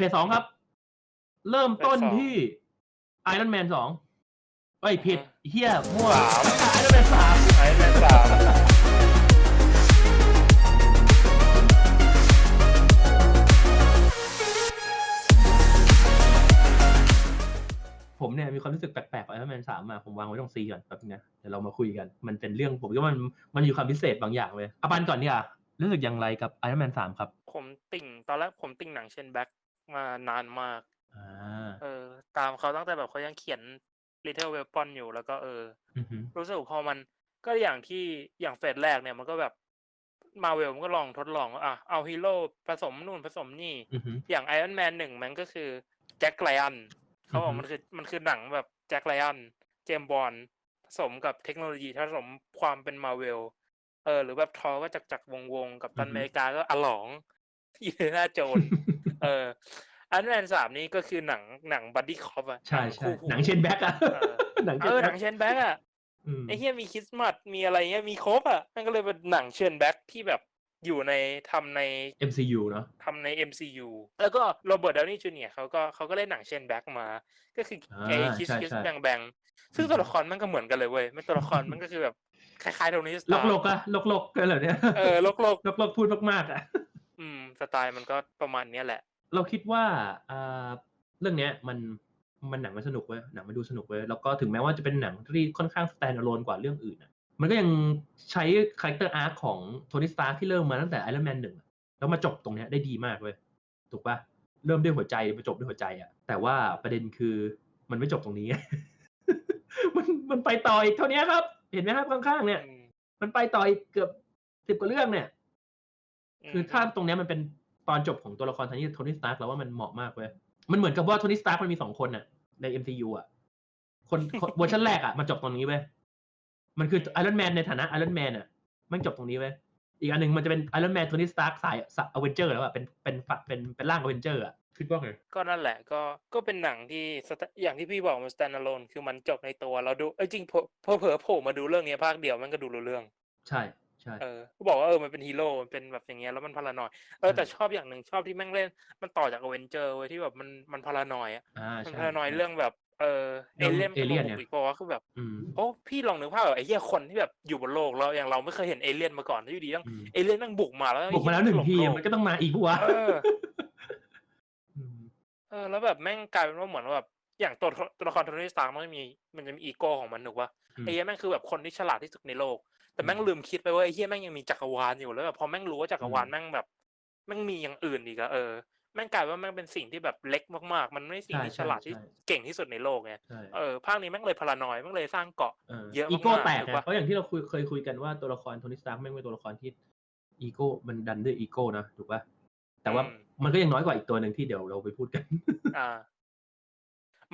เฟสสองครับ เริ่มต้นเฟสสองที่ไอรอนแมนสองเอ้ยผิดอือเฮียมั่วสามไอรอนแมนสามไอแมนสามผมเนี่ยมีความรู้สึกแปลกๆกับไอรอนแมนสามมาผมวางไว้ตรงซีก่อนแบบนึงนะเดี๋ยวเรามาคุยกัน มันเป็นเรื่องผมคิดว่ามันมันมีความพิเศษบางอย่างเลยอาปันก่อนเนี่ยรู้สึกอย่างไรกับไอรอนแมนสามครับ ผมติ่งตอนแรกผมติ่งหนังเชนแบ็ก มานานมาก อ่า เออ ตามเขาตั้งแต่แบบเขายังเขียน Little Weapon อยู่แล้วก็เออ อือหือรู้สึกพอมันก็อย่างที่อย่างเฟสแรกเนี่ยมันก็แบบมาเวลมันก็ลองทดลองว่าอะเอาฮีโร่ผสมนู่นผสมนี่ อือหืออย่างไอรอนแมนหนึ่งมันก็คือแจ็คไลอันเขาบออืกอฮึ มันคือมันคือหนังแบบแจ็คไลอันเจมบอลผสมกับเทคโนโลยีผสมความเป็นมาเวลเออ หรือแบบทอก็จักจักวงวงๆกับตันอเมริกาก็อลอง ยีหน้าโจรเอออันแมนสามนี่ก็คือหนังหนังบัดดี้คอปอะใช่นังใช่คู่หูหนังเชนแบ็กอะเออหนังเชเอนอหแบ็นักงเชนแบ็กอะอืมไอ้เฮียมีคริสต์มาสมีอะไรเงี้ยมีครบอะนั่นก็เลยเป็นหนังเชิญแบ็กที่แบบอยู่ในทำใน MCU เนาะทำใน MCU แล้วก็โรเบิร์ตดาวนี่จูเนียร์เขาก็เขาก็เล่นหนังเชิญแบ็กมา ก็คืออาไอ้คิสใช่คิสใช่แบงแบงซึ่งตัวละครมันก็เหมือนกันเลยเว้ยไม่ตัวละครมันก็คือแบบคล้ายๆโทนี่สลตากร์ลกๆอะลกลกๆกันเหรอเนี่ยเออโลกโลกลกลกๆพูดมากๆอะ อืม สไตล์มันก็ประมาณเนี้ยแหละ เราคิดว่าอ่าเรื่องเนี้ยมันมันหนังมันสนุกเว้ยหนังมันดูสนุกเว้ยแล้วก็ถึงแม้ว่าจะเป็นหนังที่ค่อนข้าง stand alone กว่าเรื่องอื่นอะมันก็ยังใช้คาแรคเตอร์อาร์คของโทนี่สตาร์ที่เริ่มมาตั้งแต่ไอรอนแมนหนึ่งแล้วมาจบตรงเนี้ยได้ดีมากเว้ยถูกปะเริ่มด้วยหัวใจมาจบด้วยหัวใจอะแต่ว่าประเด็นคือมันไม่จบตรงนี้ มันมันไปต่ออีกเท่านี้ครับ เห็นไหมครับข้างๆเนี่ยอืมมันไปต่ออีกเกือบสิบกว่าเรื่องเนี่ยม คือถ้าตรงเนี้ยมันเป็นตอนจบของตัวละครทางนี้โทนี่สตาร์กแล้วว่ามันเหมาะมากเว้ยมันเหมือนกับว่าโทนี่สตาร์กมันมีสองคนน่ะใน MCU อะคนคนเวอร์ชันแรกอะมันจบตรงนี้เว้ยมันคือไอรอนแมนในฐานะไอรอนแมนอะมันจบตรงนี้เว้ยอีกอันหนึ่งมันจะเป็นไอรอนแมนโทนี่สตาร์กสายอเวนเจอร์แล้วอะเป็นเป็นฝักเป็นเป็นร่างอเวนเจอร์อะคิดว่าไงก็นั่นแหละก็ก็เป็นหนังที่ sta- อย่างที่พี่บอกมัน stand alone คือมันจบในตัวเราดูเอ้ยจริงพอพอเผลอโผล่มาดูเรื่องนี้ภาคเดียวมันก็ดูรู้เรื่อง ใช่ ใช่เออก็บอกว่าเออมันเป็นฮีโร่มันเป็นแบบอย่างเงี้ยแล้วมันพารานอยเออใช่แต่ชอบอย่างหนึ่งชอบที่แม่งเล่น มันต่อจากอเวนเจอร์เว้ยที่แบบมันมันพารานอยอะอ่ามันใช่พารานอยใช่เรื่องแบบเออเอเรื่องเลี่ยน alien บุเนี่ยกอีกเพราะว่าคือแบบอืมโอ้พี่ลองนึกภาพแบบไอ้เหี้ยคนที่แบบอยู่บนโลกแล้วอย่างเราไม่เคยเห็นเอเลี่ยนมาก่อนแล้วอยู่ดีต้องอืมเอเลี่ยนแม่งบุกมาแล้วบุกมาแล้วหนึ่งทีไอ้อะเยมันก็ต้องมาอีกปะวะเอออืมเออแล้วแบบแม่งกลายเป็นว่าเหมือนว่าแบบอย่างตัวตัวละครโทนี่สตาร์มันจะมีมันจะมีอีโก้ของมันถูกปะอืมไอ้เหี้ยแม่งคือแบบคนที่ฉลาดที่สุดในโลก แต่แม่งลืมคิดไปว่าไอ้เหี้ยแม่งยังมีจักรวาลอยู่แล้วแบบพอแม่งรู้ว่าจักรวาลอืมแม่งแบบแม่งมีอย่างอื่นอีกอะเออแม่งกลายว่าแม่งเป็นสิ่งที่แบบเล็กมากๆ มันไม่ใช่สิ่งใช่ที่ฉใช่ลาดที่ใช่เก่งที่สุดในโลกไงใช่เออภาคนี้แม่งเลยพารานอยแม่งเลยสร้างเกาะเออเยอะอีโก้มากๆแตกถูกไงปะเพราะอย่างที่เราคุยเคยคุยกันว่าตัวละครโทนี่สตาร์กแม่งเป็นตัวละครที่อีโก้มันดันด้วยอีโก้นะถูกปะแต่ว่าอืมมันก็ยังน้อยกว่าอีกตัวหนึ่งที่เดี๋ยวเราไปพูดกัน อ่า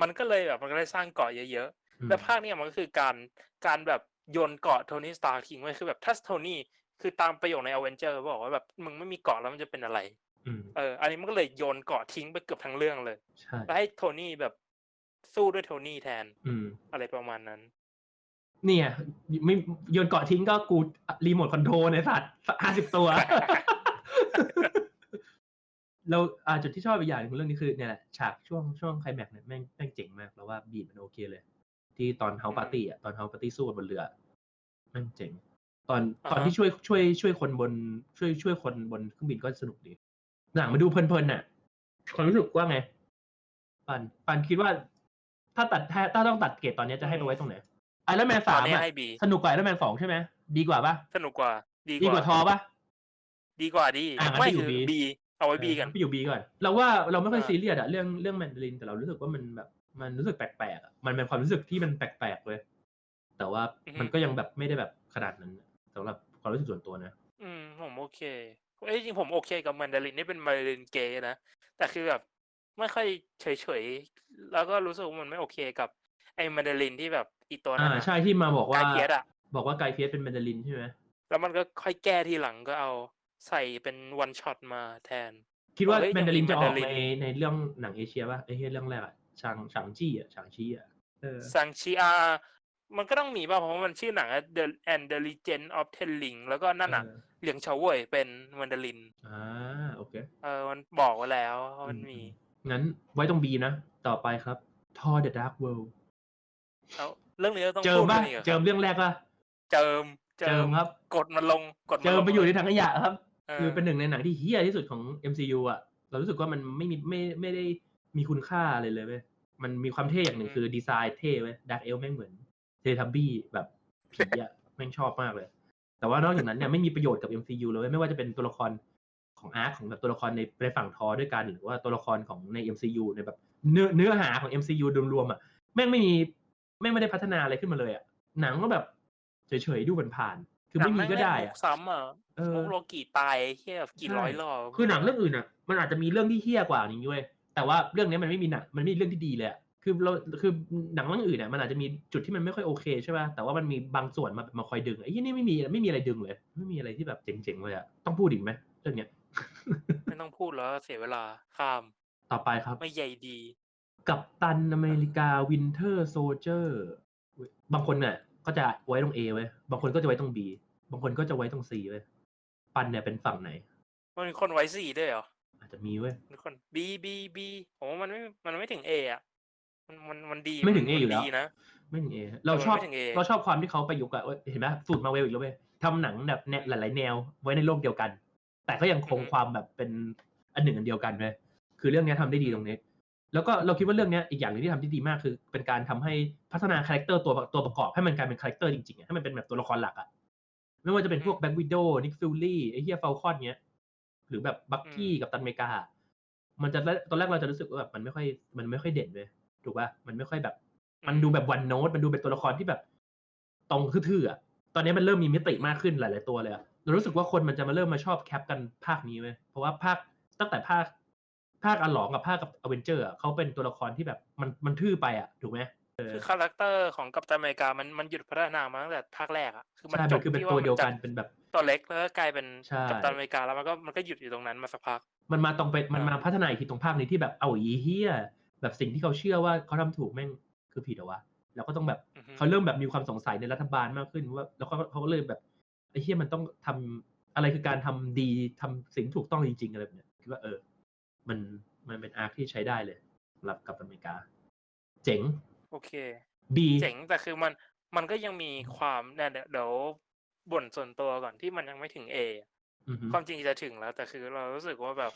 มันก็เลยแบบมันก็เลยสร้างเกาะเยอะๆ แล้วภาคเนี้ยมันก็คือการการแบบ โยนเกาะโทนี่สตาร์ทิ้งไว้คือแบบถ้าโทนี่คือตามประโยคในอเวนเจอร์บอกว่าแบบมึงไม่มีเกาะแล้วมันจะเป็นอะไรอืมเออ อันนี้มันก็เลยโยนเกาะทิ้งไปเกือบทั้งเรื่องเลยใช่แล้วให้โทนี่แบบสู้ด้วยโทนี่แทน อืม อะไรประมาณนั้น เนี่ยไม่โยนเกาะทิ้งก็กูรีโมทคอนโทรลในสัตว์ห้าสิบตัวเราอ่าจุดที่ชอบอีกอย่างหนึงของเรื่องนี้คือเนี่ยแหละฉากช่วงช่วงไคลแม็กซ์เนี่ยแม่งแม่งเจ๋งมาก แล้วว่าบีดมันโอเคเลย ที่ตอนเฮาปาร์ตี้อะตอนเฮาปาร์ตี้สู้กันบนเรือแม่งเจ๋ง ตอนอ่าฮะตอนที่ช่วยช่วยช่วยคนบน ช่วยช่วยคนบนเครื่องบินก็สนุกดี หนังมาดูเพลินๆน่ะความรู้สึกว่าไงปันปันคิดว่า ถ้าตัดถ้าถ้าต้องตัดเกรดตอนนี้จะให้ไปไว้ตรงไหนไอรอนแมนตสาอนมนี้อะให้บีสนุกกว่าไอรอนแมนสองใช่ไหมดีกว่าปะสนุกกว่า ดีดีกกว่าว่าทอปะดีกว่าดีอะงั้นไม่ไปอยู่คือ B บีเอาไว้บีกันไปอยู่บีก่อนเราว่าเราไม่ค่อยอ่าซีเรียสอะเรื่องเรื่องแมนดารินแต่เรารู้สึกว่ามันแบบ มันรู้สึกแปลกๆอะมันเป็นความรู้สึกที่มันแปลกๆเลย แต่ว่ามันก็ยังแบบไม่ได้แบบขนาดนั้นสำหรับความรู้สึกส่วนตัวนะ อืม ผมโอเคเอ้ยจริงผมโอเคกับแมนดารินนี่เป็นแมนดารินเกย์นะ แต่คือแบบไม่ค่อยเฉยๆ แล้วก็รู้สึกว่ามันไม่โอเคกับ ไอ้แมนดารินที่แบบอีกตัวนั้อ่านอะใช่ที่มาบอกว่ากายเพียสอะบอกว่าไกายเพียสเป็นแมนดารินใช่ไหมแล้วมันก็ค่อยแก้ทีหลังก็เอาใส่เป็นวันช็อตมาแทน คิดว่าเฮ้ยแมนดารินยังมีจะออกแมนดารินในในเรื่องหนังเอเชียป่ะไอ้เหี้ยเรื่องแรกอะ ชางชางจี้อะชางชี้อะเออซังชีอามันก็ต้องมีป่ะเพราะว่ามันชื่อหนังอะ The and the Legend of Telling แล้วก็นั่นอะเออเหลียงเฉาเว่ยเป็นแมนดาริน อ่าโอเค เออมันบอกไว้แล้วว่ามันมีอืงั้นไว้ตรงบีนะ ต่อไปครับ Thor The Dark World เอาเรื่องนี้เราต้องเจิมพูดป่ะกันอีกหรอเจิมเรื่องแรกป่ะเจิมเจิมครับ กดมันลงกดมันเจิมลงไปอยู่ในถังขยะครับเออคือเป็นหนึ่งในหนังที่เฮี้ยที่สุดของ MCU อะ เรารู้สึกว่ามันไม่มีไม่ไม่ได้ มีคุณค่าเลยเลยเว้ยมันมีความเท่อย่างหนึ่งคือดีไซน์เท่เว้ยดักเอลแม่งเหมือนเทเลทับบี้แบบผีอะแม่งชอบมากเลย แต่ว่านอกจากนั้นเนี่ยไม่มีประโยชน์กับ MCU เลยเว้ยไม่ว่าจะเป็นตัวละครของอาร์คของแบบตัวละครในในฝั่งทอด้วยกันหรือว่าตัวละครของใน MCU ในแบบเนื้อเนื้อหาของ MCU โดยรวมอะแม่งไม่มีแม่งไม่ได้พัฒนาอะไรขึ้นมาเลยอะหนังก็แบบเฉยๆดูผ่านๆคือไม่มีก็ได้หนังแม่งเล่นอะมุกซ้ำอะเออมุกโลกีตายเฮียแบบกี่ใช่ร้อยรอบคือหนังเรื่องอื่นอะ มันอาจจะมีเรื่องที่เฮี้ยกว่านี้เว้ย แต่ว่าเรื่องนี้มันไม่มีหนังมันไม่มีเรื่องที่ดีเลยอะคือเราคือหนังเรื่องอื่นเนี่ยมันอาจจะมีจุดที่มันไม่ค่อยโอเคใช่ป่ะแต่ว่ามันมีบางส่วนมามาคอยดึงไอ้ที่นี่ไม่มีไม่มีอะไรดึงเลย ไม่มีอะไรที่แบบเจ๋งๆเลยอะต้องพูดอีกไหมเรื่องเนี้ยไม่ต้องพูดแล้วเสียเวลาข้ามต่อไปครับ ไม่ใหญ่ดี กับตันอเมริกาวินเทอร์โซเจอร์บางคนเนี่ยก็จะไว้ตรง A ไว้ยบางคนก็จะไว้ตรง B บางคนก็จะไว้ตรง C ไว้ยปันเนี่ยเป็นฝั่งไหน มันมีคนไว้สี่ด้วยเหรอ อาจจะมีเว้ยมีคน B B B ผมว่ามันไม่ มันไม่ถึง A อะ มันมันมันดีไม่ถึง A นอยู่แล้วดีนะไม่ถึง A เราชอบไม่ถึง A เราชอบความที่เขาประยุกต์อะเว้ยเห็นไหมสูตรมาเวลอีกแล้วเว้ยทำหนังแบบแนวหลาย ๆ แนวไว้ในโลกเดียวกัน แต่ก็ยังคงอือฮึความแบบเป็นอันหนึ่งอันเดียวกันเลยคือเรื่องเนี้ยทำได้ดีตรงนี้แล้วก็เราคิดว่าเรื่องเนี้ยอีกอย่างหนึงที่ทำได้ดีมากคือ เป็นการทำให้พัฒนาคาแรคเตอร์ตัวตัวประกอบให้มันกลายเป็นคาแรคเตอร์จริงๆอะให้มันเป็นแบบตัวละครหลักอะไม่ว่าจะเป็นพวกแบ็กวิดโดนิกฟิลลี่ไอ้เฮียฟ a ลคอนเนี้ย หรือแบบบักกี้กับตันอเมริกา มันจะตอนแรกเราจะรู้สึกว่าแบบมันไม่ค่อยมันไม่ค่อยเด่นเลยถูกป่ะมันไม่ค่อยแบบ มันดูแบบวันโน้ตมันดูเป็นตัวละครที่แบบ ตรงทื่อๆอะตอนนี้มันเริ่มมีมิติมากขึ้นหลาย ๆ ตัวเลยอะเรารู้สึกว่าคนมันจะมาเริ่มมาชอบแคปกันภาคนี้เว้ยเพราะว่าภาคตั้งแต่ภาคภาคอันหลองกับภาคกับอเวนเจอร์เขาเป็นตัวละครที่แบบมันมันทื่อไปอะถูกไหม คือคาแรคเตอร์ของกัปตันอเมริกามันมันหยุดพัฒนามาตั้งแต่ภาคแรกอะคือมันใช่จมับนคือเป็นที่ตัวว่าเดียวกันมัเป็นแบบตัวเล็กแล้วก็กลายเป็นใช่กัปตันอเมริกาแล้วมันก็มันก็หยุดอยู่ตรงนั้นมาสักพัก มันมาตรงไปมันมาอ่าพัฒนาอีกทีตรงภาคนี้ที่แบบเอาอีเฮียแบบสิ่งที่เขาเชื่อว่าเขาทำถูกแม่งคือผิดเหรอวะแล้วก็ต้องแบบอือฮึเขาเริ่มแบบมีความสงสัยในรัฐบาลมากขึ้นว่า แล้วเขาเขาก็เลยแบบไอ้เฮียมันต้องทำอะไรคือการทำดีทำสิ่งที่ถูกต้องจริงๆอะไรแบบเนี้ยคิดว่าเออ มันมันเป็นอาร์คที่ใช้ได้เลยสำหรับกับอเมริกา เจ๋ง โอเคบีเจ๋งแต่คือมันมันก็ยังมีความเนี่ยเดี๋ยวเดี๋ยวบ่นส่วนตัวก่อนที่มันยังไม่ถึง A อือฮึความจริงจะถึงแล้ว แต่คือเรารู้สึกว่าแบบ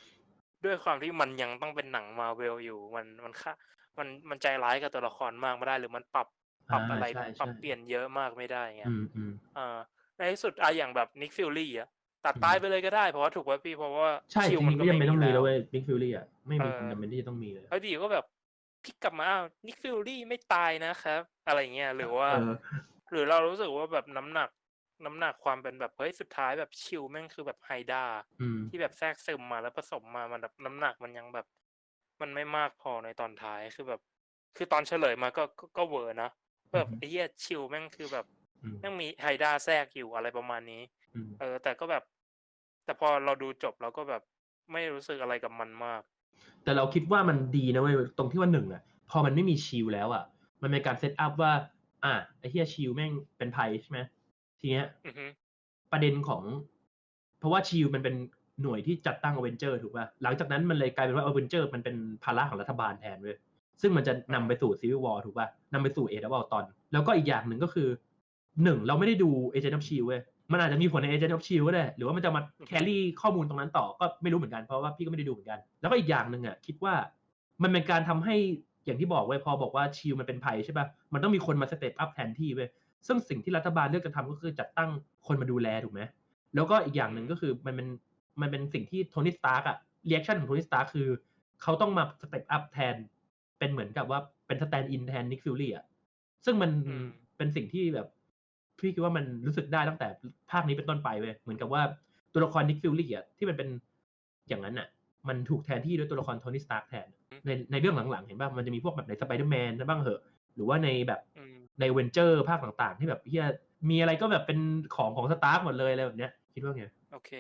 ด้วยความที่มันยังต้องเป็นหนังมาเวลอยู่ มันมันค่ามันมันใจร้ายกับตัวละครมากไม่ได้ หรือมันปรับปรับอะไรใช่ปรับใช่เปลี่ยนเยอะมากไม่ได้เงี้อืยมอืมอ่าในที่สุดอะอย่างแบบนิกฟิลลี่อะตัดอืมตายไปเลยก็ได้เพราะว่าถูกว่าพี่เพราะว่าใช่จชิริลงมันๆก็ไม่จำเป็นต้องมีแล้แล้ววเว้ยบิ๊กฟิลลี่อะไม่มีเออความจำเป็นที่จะต้องมีเลยแล้วดีก็แบบ พลิกกลับมาอ้าวนิกฟิลลี่ไม่ตายนะครับ อะไรเงี้ยหรือว่า เออ หรือเรารู้สึกว่าแบบน้ำหนัก น้ำหนักความเป็นแบบเฮ้ยสุดท้ายแบบชิลแม่งคือแบบไฮด้าอืม ที่แบบแทรกซึมมาแล้วผสมมามันแบบน้ำหนักมันยังแบบ มันไม่มากพอในตอนท้ายคือแบบ คือตอนเฉลยมาก็ก็ก็เวอร์นะแบบอือฮึไอ้เหี้ยชิลแม่งคือแบบอืม แม่งมีไฮด้าแทรกอยู่อะไรประมาณนี้ อืม เออแต่ก็แบบ แต่พอเราดูจบเราก็แบบไม่รู้สึกอะไรกับมันมาก แต่เราคิดว่ามันดีนะเว้ยตรงที่ว่าหนึ่งอะ พอมันไม่มีชิลแล้วอะ มันเป็นการเซตอัพว่า อะไอ้เฮียชิลแม่งเป็นภัยใช่ไหมทีเนี้ยอือฮึประเด็นของ เพราะว่าชิลมันเป็นหน่วยที่จัดตั้งอเวนเจอร์ถูกป่ะหลังจากนั้นมันเลยกลายเป็นว่าอเวนเจอร์มันเป็นภาระของรัฐบาลแทนเว้ยซึ่งมันจะนำไปสู่ซีวิววอร์ถูกป่ะนำไปสู่เอเดอร์วอลตอน แล้วก็อีกอย่างหนึ่งก็คือหนึ่งเราไม่ได้ดูเอเจนต์ออฟชิลเว้ย มันอาจจะมีผลในเอเจนต์ออฟชิลก็ได้ หรือว่ามันจะมาแครี่ข้อมูลตรงนั้นต่อก็ไม่รู้เหมือนกันเพราะว่าพี่ก็ไม่ได้ดูเหมือนกัน แล้วก็อีกอย่างหนึ่งอะคิดว่ามันเป็นการทำให้อย่างที่บอกไว้ยพอบอกว่าชิลมันเป็นภัยใช่ป่ะมันต้องมีคนมาสเตปอัพแทนที่เว้ยซึ่งสิ่งที่รัฐบาลเลือกจะทำก็คือจัดตั้งคนมาดูแลถูกไหมแล้วก็อีกอย่างหนึ่งก็คือมันเป็นมันเป็นสิ่งที่โทนี่สตาร์กอะเรีแอคชั่นของโทนี่สตาร์คือเขาต้องมาสเต็ปอัพแทน เป็นเหมือนกับว่าเป็นสแตนด์อินแทนนิกฟิลลี่อะซึ่งมันอืมเป็นสิ่งที่แบบ พี่คิดว่ามันรู้สึกได้ตั้งแต่ภาคนี้เป็นต้นไปเว้ยเหมือนกับว่าตัวละครนิกฟิลลี่อะที่มันเป็นอย่างนั้นอะมันถูกแทนที่ด้วยตัวละครโทนี่สตาร์กแทนในในเรื่องหลังๆ เห็นป่ะมันจะมีพวกแบบในสไปเดอร์แมนบ้างเหอะหรือว่าในแบบอืมในเวนเจอร์ภาคต่างๆ ที่แบบเฮียมีอะไรก็แบบเป็นของของสตาร์กหมดเลยอะไรแบบเนี้ยคิดว่าไงโอเค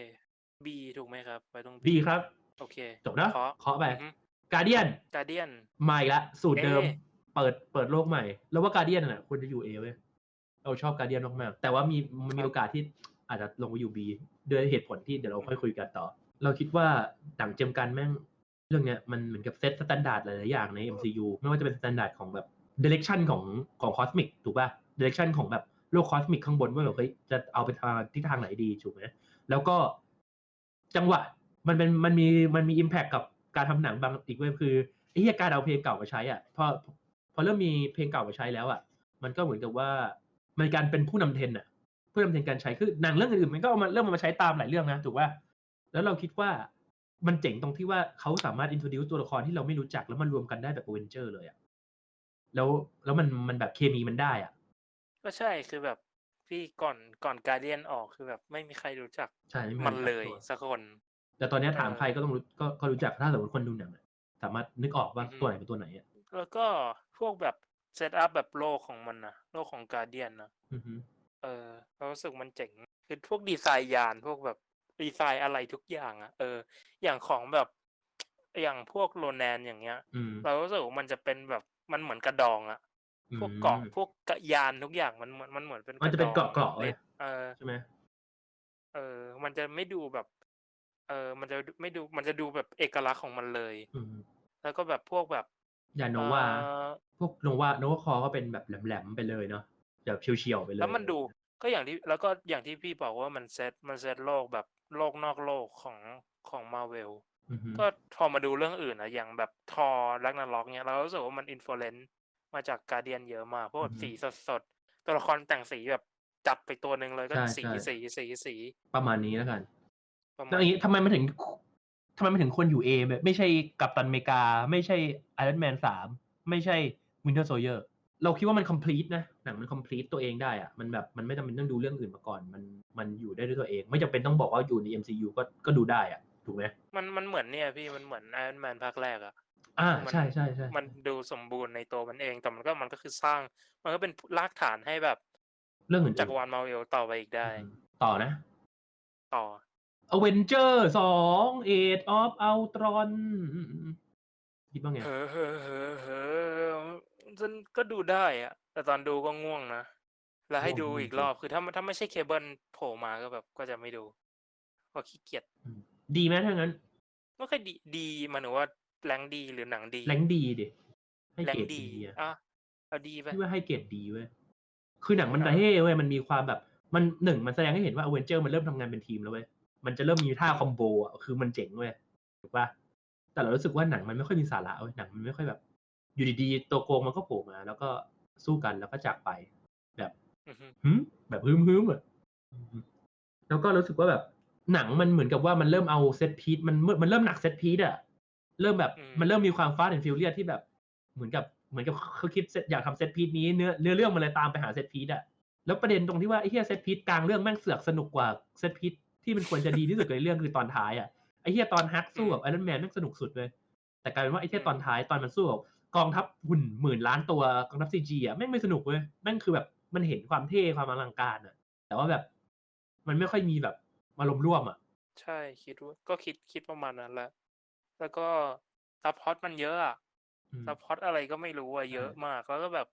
B ถูกไหมครับไปตรงดีครับ โอเคจบนะเคาะเคาะไปอือฮึการเดียนการเดียนมาอีกละสูตรเดิมเอ๊ะเปิดเปิดโลกใหม่ แล้วว่าการเดียนน่ะควรจะอยู่เอเว้ย เราชอบการเดียนมากๆ แต่ว่ามีมันมีโอกาสที่อาจจะลงไปอยู่บีด้วยเหตุผลที่เดี๋ยวเราค่อยคุยกันต่อ เราคิดว่าดั่งเจมส์กันแม่งเรื่องเนี้ยมันเหมือนกับเซตสแตนดาร์ดหลายๆอย่างใน MCU ไม่ว่าจะเป็นสแตนดาร์ดของแบบ direction ของของคอสมิกถูกป่ะ direction ของแบบโลกคอสมิกข้างบนว่าแบบเฮ้ยจะเอาไปทางทิศทางไหนดีถูกไหมแล้วก็จังหวะมันเป็นมันมีมันมี impact กับการทำหนังบางอีกเว้ยคือไอ้เหี้ยการเอาเพลงเก่ามาใช้อะพอพอเริ่มมีเพลงเก่ามาใช้แล้วอะ มันก็เหมือนกับว่า มันการเป็นผู้นำเทรนด์อะผู้นำเทรนด์การใช้คือหนังเรื่องอื่นๆมันก็เอามาเริ่มเอามาใช้ตามหลายเรื่องนะถูกป่ะแล้วเราคิดว่ามันเจ๋งตรงที่ว่าเขาสามารถ introduce ตัวละครที่เราไม่รู้จักแล้วมันรวมกันได้แบบ a v e n g e r เลยอะแล้วแล้วมันมันแบบเคมีมันได้อะก็ใช่คือแบบพี่ก่อนก่อนการเดียนออกคือแบบไม่มีใครรู้จักใช่ไมันรู้จักเลยตัวสักคน แต่ตอนเนี้ยถามเออใครก็ต้องรู้ก็ก็รู้จักถ้าสมมติคนดูหนังอะสามารถนึกออกว่าอือฮึตัวไหนเป็นตัวไหนอะแล้วก็พวกแบบ เซตอัพแบบโลกของมันนะโลกของการเดียนนะอือฮึเออเรารู้สึกมันเจ๋ง คือพวกดีไซน์ยานพวกแบบดีไซน์อะไรทุกอย่างอะเออ อย่างของแบบอย่างพวกโรแนนอย่างเงี้ยอืมเรารู้สึกว่ามันจะเป็นแบบมันเหมือนกระดองอะพวกเกาะอืมพวกกระยานทุกอย่างมันเหมือนมันเหมือนเป็นมันจะเป็นดองเกาะเกาะๆเว้ยเออใช่ไหมเออ มันจะไม่ดูแบบ เออมันจะไม่ดูมันจะดูแบบเอกลักษณ์ของมันเลยอืมแล้วก็แบบพวกแบบ ยาโนวาเอ่อพวกโนวาโนวาคอก็เป็นแบบแหลมๆไปเลยเนาะแบบเฉียวๆไปเลยแล้วมันดูก็อย่างที่แล้วก็อย่างที่พี่บอกว่ามันเซตมันเซตโลกแบบโลกนอกโลกของของมาเวลอือฮึก็พอมาดูเรื่องอื่นอะอย่างแบบทอรักนาล็อกเนี้ยเรารู้สึกว่ามันอินฟลูเอนซ์มาจากการเดียนเยอะมากเพราะแบบสีสดๆตัวละครแต่งสีแบบจัดไปตัวหนึ่งเลยก็สีสีสีสีประมาณนี้แล้วกันประมาแล้ณวอย่างนี้ทำไมมันถึง ทำไมมันถึงคนอยู่เอแบบไม่ใช่กัปตันอเมริกา ไม่ใช่ไอรอนแมนสามไม่ใช่วินเทอร์โซเยอร์เราคิดว่ามัน complete นะหนังมัน complete ตัวเองได้อะมันแบบมันไม่จำเป็นต้องดูเรื่องอื่นมาก่อน มันมันอยู่ได้ด้วยตัวเอง ไม่จำเป็นต้องบอกว่าอยู่ใน MCU ก็ก็ดูได้อะถูกไหมมันมันเหมือนเนี่ยพี่มันเหมือนไอรอนแมนภาคแรกอะอ่ามันใช่ใช่ใช่มันดูสมบูรณ์ในตัวมันเองแต่มันก็มันก็คือสร้าง มันก็เป็นรากฐานให้แบบ เรื่องอื่นๆจักรวาลมาเวลต่อไปอีกได้อืมต่อ นะต่อ Avenger สอง Age of Ultron อืมๆคิดว่าไงเฮ้อเฮ้อเฮ้อเฮ้อจนก็ดูได้อะแต่ตอนดูก็ง่วงนะ แล้วให้ดูอีกรอบคือถ้าถ้าไม่ใช่เคเบิลโผล่มาก็แบบก็จะไม่ดูเพราะขี้เกียจดีไหมถ้างั้นไม่ค่อยดีดีหมันถึงว่าแรงดีหรือหนังดีแรงดีดิให้แรเกงรดดีดีอะอะเอาดีไปพี่ว่าให้เกรดดีเว้ยคือหนังมันอ่าเท่เว้ยมันมีความแบบ มันหนึ่งมันแสดงให้เห็นว่าอเวนเจอร์มันเริ่มทำงานเป็นทีมแล้วเว้ย มันจะเริ่มมีท่าคอมโบอะคือมันเจ๋งเว้ยถูกปะแต่เรารู้สึกว่าหนังมันไม่ค่อยมีสาระเว้ยหนังมันไม่ค่อยแบบ อยู่ดีๆตัวโกงมันก็โผล่มา แล้วก็สู้กันแล้วก็จากไป แบบอือฮึหึแบบฮึมฮึมๆอะแล้วก็รู้สึกว่าแบบ หนังมันเหมือนกับว่ามันเริ่มเอาเซตพีซมันมันเริ่มหนักเซตพีซอะเริ่มแบบมันเริ่มมีความฟาสต์แอนด์ฟิวเรียที่แบบ เหมือนกับเหมือนกับเขาคิดเซตอยากทำเซตพีซนี้เนื้อเนื้อเรื่องมันเลยตามไปหาเซตพีซอะแล้วประเด็นตรงที่ว่าไอ้เหี้ยเซตพีซกลางเรื่องแม่งเสือกสนุกกว่าเซตพีซ ที่มันควรจะดีที่สุดในเรื่องคือตอนท้ายอะไอ้เหี้ยตอนฮักสู้กับไอรอนแมนแม่งสนุกสุดเลย แต่กลายเป็นว่าไอ้เหี้ยตอนท้ายตอนมันสู้กับกองทัพหุ่นหมื่นล้านตัวกองทัพซีจีอะแม่งไม่สนุกเว้ยแม่งคือแบบมันเห็นความเท่ความอลังการอะ แต่ว่าแบบมันไม่ค่อยมีแบบอารมณ์ร่วมอะ ใช่คิดว่าก็คิดคิดประมาณนั้นแหละแล้วก็ซัพพอร์ตมันเยอะอะอืมซัพพอร์ตอะไรก็ไม่รู้อะเยอะมาก แล้วก็แบบ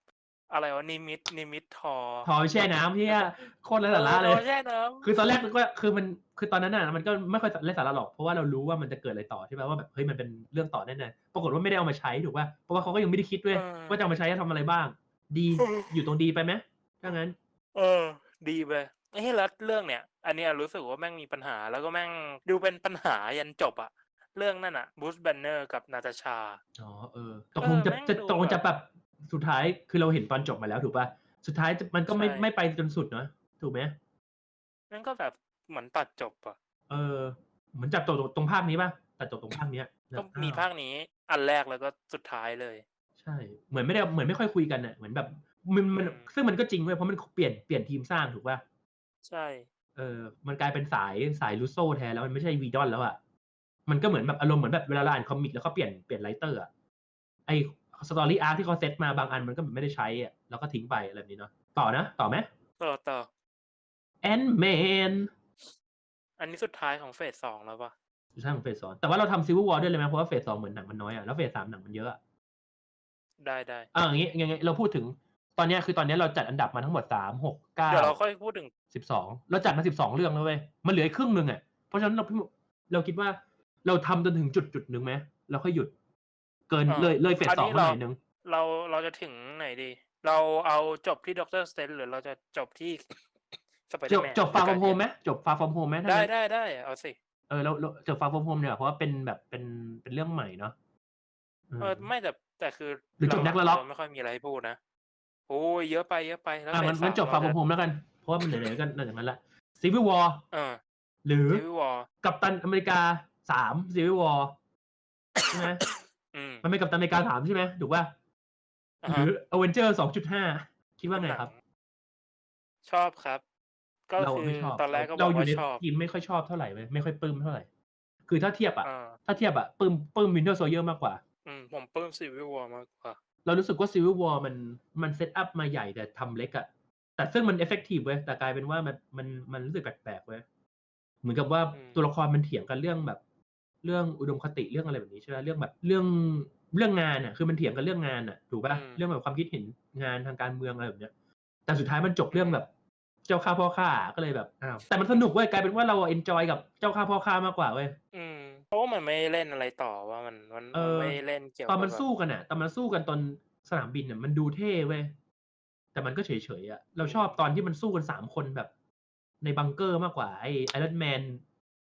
อะไรวะนิมิตนิมิตทอทอยแช่น้ำเหี้ยโคตรไร้สาระเลอยอแช่น้ำคือตอนแรกก็คือมันคือตอนนั้นน่ะมันก็ไม่ค่อยไร้สาระหรอกเพราะว่าเรารู้ว่ามันจะเกิดอะไรต่อใช่ไหมว่าแบบเฮ้ยมันเป็นเรื่องต่อแน่ๆปรากฏว่าไม่ได้เอามาใช้ถูกป่ะเพราะว่าเขาก็ยังไม่ได้คิดด้วยว่าจะเอามาใช้จะทำอะไรบ้าง ดีอยู่ตรงดีไปไหมถ้างั้น เออ ดีไปเฮ้ยแล้วเรื่องเนี้ยอันเนี้ยรู้สึกว่าแม่งมีปัญหาแล้วก็แม่งดูเป็นปัญหายันจบอะเรื่องนั่นอะบูสแบนเนอร์กับนาตาชาอ๋อเออตกลงจะเออแม่งจะดูตกลงแบบจะแบบ สุดท้ายคือเราเห็นตอนจบมาแล้วถูกป่ะสุดท้ายจะมันก็ไม่ใช่ไม่ไปจนสุดเนาะถูกไหมนั่นก็แบบเหมือนตัดจบอะเออเหมือนจับตัวตรงภาคนี้ป่ะแต่จบตรงภาคเนี้ยก็มีภาคนี้อันแรกแล้วก็สุดท้ายเลย ใช่ เหมือนไม่ได้เหมือนไม่ค่อยคุยกันน่ะเหมือนแบบมันมันอืมซึ่งมันก็จริงเว้ยเพราะมันเปลี่ยนเปลี่ยนทีมสร้างถูกป่ะใช่เออมันกลายเป็นสายสายลูโซแทนแล้วมันไม่ใช่วีดอนแล้วอะมันก็เหมือนแบบอารมณ์เหมือนแบบเวลาเราอ่านคอมิกแล้วเขาเปลี่ยนเปลี่ยนไรเตอร์อะไอ สตอรี่อาร์ที่เขาเซตมาบางอันมันก็แบบไม่ได้ใช้อะแล้วก็ทิ้งไปอะไรแบบนี้เนาะต่อนะ ต่อไหมต่อต่อแอนแมนอันนี้สุดท้ายของเฟสสองแล้วปะสุดท้ายของเฟสสองแต่ว่าเราทำซิลเวอร์วอลด้วยเลยไหมเพราะว่าเฟสสองเหมือนหนังมันน้อยอะแล้วเฟสสามหนังมันเยอะอะได้ได้อ่าอย่างงี้ยังไงเราพูดถึงตอนเนี้ยคือตอนเนี้ยเราจัดอันดับมาทั้งหมดสามหกเก้าเดี๋ยวเราค่อยพูดถึงสิบสองเราจัดมาสิบสองเรื่องแล้วเว้ยมันเหลืออีกครึ่งหนึ่งอะเพราะฉะนั้นเราเราคิดว่าเราทำจนถึงจุดจุดหนึ่งไหมแล้วค่อยหยุด เกินอ่าเลยเลยเฟสคราวสองนี้มาหเราน่อยนึงเราเราจะถึงไหนดี เราเอาจบที่ด็อกเตอร์สเตนหรือเราจะจบที่สไปเดจอบร์แมนจบฟาร์ฟอมโฮมไหมจบฟาร์ฟอมโฮมไหมถ้าได้งั้นได้ได้เอาสิเออแล้วแล้วจบฟาร์ฟอมโฮมเนี่ยเพราะว่าเป็นแบบเป็นเป็นเรื่องใหม่เนาะเออไม่แต่แต่คือหรือจบหนัลักงละๆล็อกเราไม่ค่อยมีอะไรให้พูดนะโอ้ยเยอะไปเยอะไปแล้วอะเฟมันสมันจบฟาร์ฟอมเรโฮมแล้วกัน เพราะว่ามันไหนๆกันหลังจากนั้นละซีวิววอร์เออหรือซีวิวอร์กัปตันอเมริกาสามซีวิววอร์ใช่ไหมอื มมันเป็นกัปตันอเมริกาสามใช่ไหมถูกป่ะอ่าหฮะรืออเวนเจอร์สองจุดห้าคิดว่าไงครับ ชอบครับ ก็เราคือไม่ชอบตอนแรกก็บเราอกอยู่ว่าในชอบทีมไม่ค่อยชอบเท่าไหร่เว้ยไม่ค่อยปลื้มเท่าไหร่ คือถ้าเทียบอะอ่าถ้าเทียบอะปลื้มปลื้มวินเทอร์โซเยอร์มากกว่า อืมผมปลื้มซีวิววอร์มากกว่า เรารู้สึกว่าซีวิ w วอร์มันมันเซตอัพมาใหญ่แต่ทำเล็กอะแต่ซึ่งมันเอฟเฟกตีฟเว้ยแต่กลายเป็นว่ามันมันมันรู้สึกแปลกๆเว้ยเหมือนกับว่าอืมตัวละครมันเถียงกันเรื่องแบบ เรื่องอุดมคติเรื่องอะไรแบบนี้ใช่ไหมเรื่องแบบเรื่องเรื่องงานอะคือมันเถียงกันเรื่องงานอะถูกป่ะเรื่องแบบความคิดเห็นงานทางการเมืองอะไรแบบเนี้ย แต่สุดท้ายมันจบเรื่องแบบ เจ้าข้าพ่อข้าก็เลยแบบอ้าวแต่มันสนุกเว้ยกลายเป็นว่าเราเอนจอยกับเจ้าข้าพ่อข้ามากกว่าเว้ยอืมเพราะว่ามันไม่เล่นอะไรต่อว่ามันมันเอมันอไม่เล่นเกี่ยวตอนมันกับสู้กันอะตอนมันสู้กันตอนสนามบินอะมันดูเท่เว้ยแต่มันก็เฉยๆอะเราชอบตอนที่มันสู้กันสามคนแบบ ในบังเกอร์มากกว่าไอ้ไอรอนแมน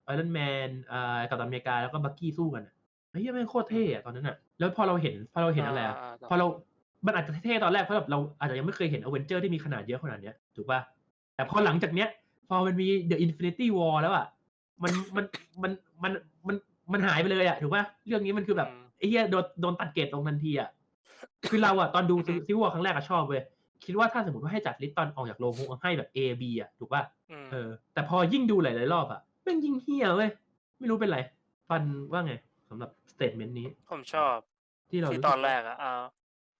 ไอรอนแมนอ่ากับตันอเมริกาแล้วก็บักกี้สู้กันอะไอ้เหี้ยแม่งโคตรเท่อะตอนนั้นอะแล้วพอเราเห็นพอเราเห็นอะไรอะาาพอเรา มันอาจจะเท่ตอนแรกเพราะแบบเราอาจจะยังไม่เคยเห็นอเวนเจอร์ที่มีขนาดเยอะขนาดเนี้ยถูกป่ะแต่พอหลังจากเนี้ย พอมันมี The Infinity War แล้วอะมันมันมันมันมันมันหายไปเลยอะถูกป่ะเรื่องนี้มันคือแบบอืมไอ้เหี้ยโดนโดนตัดเกรดลงทันทีอะคือเราอะตอนดูอือฮึซิวอร์ครั้งแรกอะชอบเว้ยคิดว่าถ้าสมมติว่าให้จัดลิสต์ตอนออกจากโรงคงให้แบบ A B อะถูกป่ะอืมเออ แต่พอยิ่งดูหลายๆรอบอะ แม่งยิ่งเฮี้ยเว้ยไม่รู้เป็นไรฟันว่าไงสำหรับสเตทเมนต์นี้ผมชอบที่เราที่รู้ตสึอนแรกอะอ่า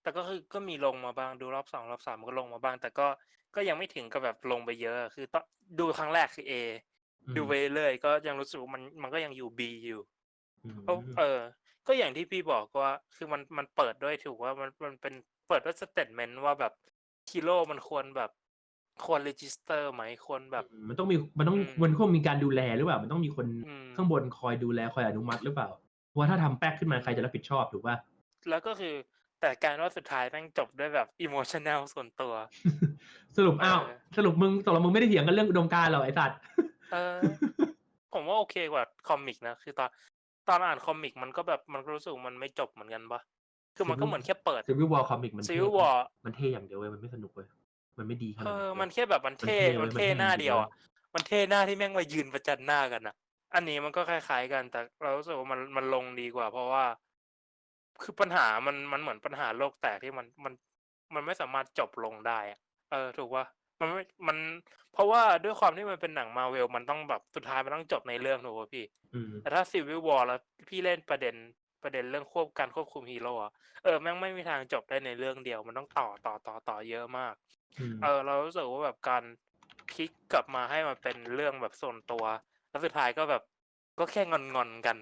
แต่ก็คือก็มีลงมาบ้างดูรอบสองรอบสามก็ลงมาบ้าง แต่ก็ก็ยังไม่ถึงกับแบบลงไปเยอะ คือตอนดูครั้งแรกคือ A อืมดูไปเรื่อยก็ยังรู้สึกว่ามันมันก็ยังอยู่ B อยู่อืมเพราะเออ ก็อย่างที่พี่บอกว่า คือมันมันเปิดด้วยถูกว่ามันมันเป็นเปิดด้วยสเตทเมนต์ว่าแบบฮีโร่มันควรแบบ ควรรีจิสเตอร์ไหมควรแบบ มันต้องมีมันต้องอืมมันควรมีการดูแลหรือเปล่า มันต้องมีคนอืมข้างบนคอยดูแลคอยอนุมัติหรือเปล่าเพราะว่าถ้าทำแป๊กขึ้นมาใครจะรับผิดชอบถูกป่ะแล้วก็คือแต่การว่าสุดท้ายแม่งจบด้วยแบบอิโมชันแนลส่วนตัว สรุปอ้าวเออสรุปมึงตกลงมึงไม่ได้เถียงกันเรื่องอุดมการณ์หรอไอ้สัตว์เออผมว่าโอเคกว่าคอมิกนะคือตอนตอนอ่านคอมิกมันก็แบบมันก็รู้สึกมันไม่จบเหมือนกันปะคือมันก็ Civil- เหมือนแค่เปิดซีวิววอลคอมิกมันซีเท่วิววอร์มันเท่อย่างเดียวเว้ยมันไม่สนุกเว้ย มันไม่ดีขนาดเอนั้นอเว้ยมันแค่แบบมันเท่ มัมันนเท่เท่เว้ยหน้ามันเท่เดียวจริงๆอะมันเท่หน้าที่แม่งมายืนประจันหน้ากันอะอันนี้มันก็คล้ายๆกัน แต่เรารู้สึกว่ามันมันลงดีกว่า เพราะว่า คือปัญหามันมันเหมือนปัญหาโลกแตกที่มันมันมันไม่สามารถจบลงได้อะเออ ถูกว่ามันไม่มัน เพราะว่าด้วยความที่มันเป็นหนังมาเวลมันต้องแบบสุดท้ายมันต้องจบในเรื่องถูกป่ะพี่ อืมแต่ถ้าซีวิ l วอ r แล้วพี่เล่นประเด็น ประเด็นเรื่องควบการควบคุมฮีโร่อะเออแม่งไม่มีทางจบได้ในเรื่องเดียว มันต้องต่อต่อต่อต่อเยอะมากอืมเออ เรารู้สึกว่าแบบการพลิกกลับมาให้มันเป็นเรื่องแบบส่วนตัว แล้วสุดท้ายก็แบบก็แค่งอนงอนๆกัน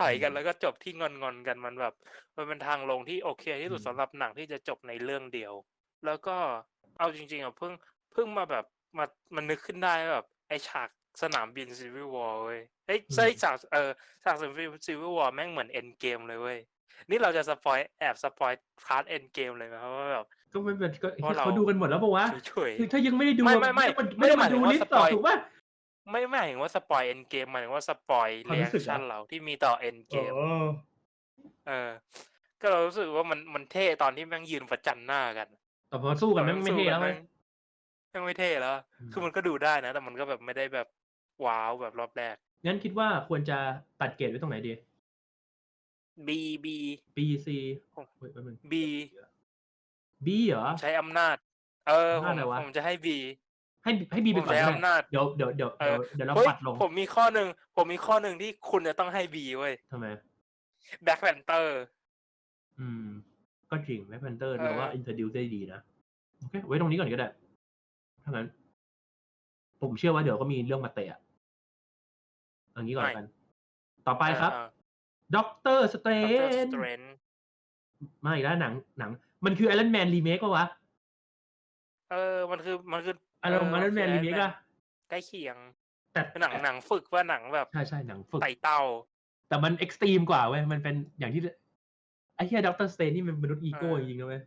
ต่อยกันแล้วก็จบที่งอนงอนๆกันมันแบบ มันเป็นทางลงที่โอเคที่สุดสำหรับหนังที่จะจบในเรื่องเดียว แล้วก็เอาจริง ๆอะเพิ่งเพิ่งมาแบบมามันนึกขึ้นได้ว่าแบบไอฉาก สนามบินซีวิ l วอ r เว้ยเอ้ยใช่ฉากเออฉากซีวิ l วอ r แม่งเหมือนเอ็นเกมเลยเว้ยนี่เราจะสปอยแอบสปอยพาร์ทเอ็นเกมเลยไหมครับว่าแบบก็ไม่เป็นก็เพราะเราเขาดูกันหมดแล้วปะวะเฉยคือถ้ายังไม่ได้ดูไม่ไม่ไม่ต้องไม่ได้ไม่หต้มาอยงถึมางดูลิสต์ว่าสต่ปออยถูกป่ะไม่หมายถึงว่าสปอยเอ็นเกมหมายถึงว่าสปอยความเรีรู้แอสึคกชั่นเหรอเราที่มีต่อเอ็นเกมเออ ก็เรารู้สึกว่ามันมันเท่ตอนที่แม่งยืนประจันหน้ากันแต่พอสู้กันแม่งไม่เท่แล้วแม่เว้ยงแม่งไม่เท่แล้วอืมคือมันก็ดูได้นะ แต่มันก็แบบไม่ได้แบบ ว้าวแบบรอบแรก งั้นคิดว่าควรจะตัดเกรดไว้ตรงไหนดี B B B C โอ้เฮ้ยแป๊บนึง B B เหรอ ใช้อำนาจ เออผอำนาจมอะไรวะ ผมจะให้ B ให้ให้ B ไปผมก่อนใช้ก็ได้อำนาจ เดี๋ยวเดี๋ยวเดี๋ยวเอเดี๋ยวอเดี๋ยวเราเฮ้ยปัดลงผมมีข้อหนึ่งผมมีข้อหนึ่งที่คุณจะต้องให้ B เว้ยทำไม แบ็คแพนเตอร์ อืม ก็จริงแม็กแพนเตอร์เออ เราว่าอินเทอร์ดิวได้ดีนะ โอเค ไว้ตรงนี้ก่อนก็ได้ถ้างั้น ผมเชื่อว่าเดี๋ยวก็มีเรื่องมาเตะอะ เอันนี้ก่อนแล้วกัน ต่อไปครับด็อกเตอร์สเตรด็อกเตอร์สนเตรนมาอีกแล้วหนังหนัง มันคือไอรอนแมนรีเมคปะวะ เออ มันคือมันคืออารมณ์ไอรอนแมนรีเมคอะใกล้เคียง แต่เป็นหนังหนังฝึกว่าหนังแบบใช่ใช่หนังฝึกไต่เต้า แต่มันเอ็กซ์ตรีมกว่าเว้ยมันเป็นอย่างที่ไอ้เฮียด็อกเตอร์สเตนนี่มันมนุษย์อีโก้เออจริงๆนะเว้ย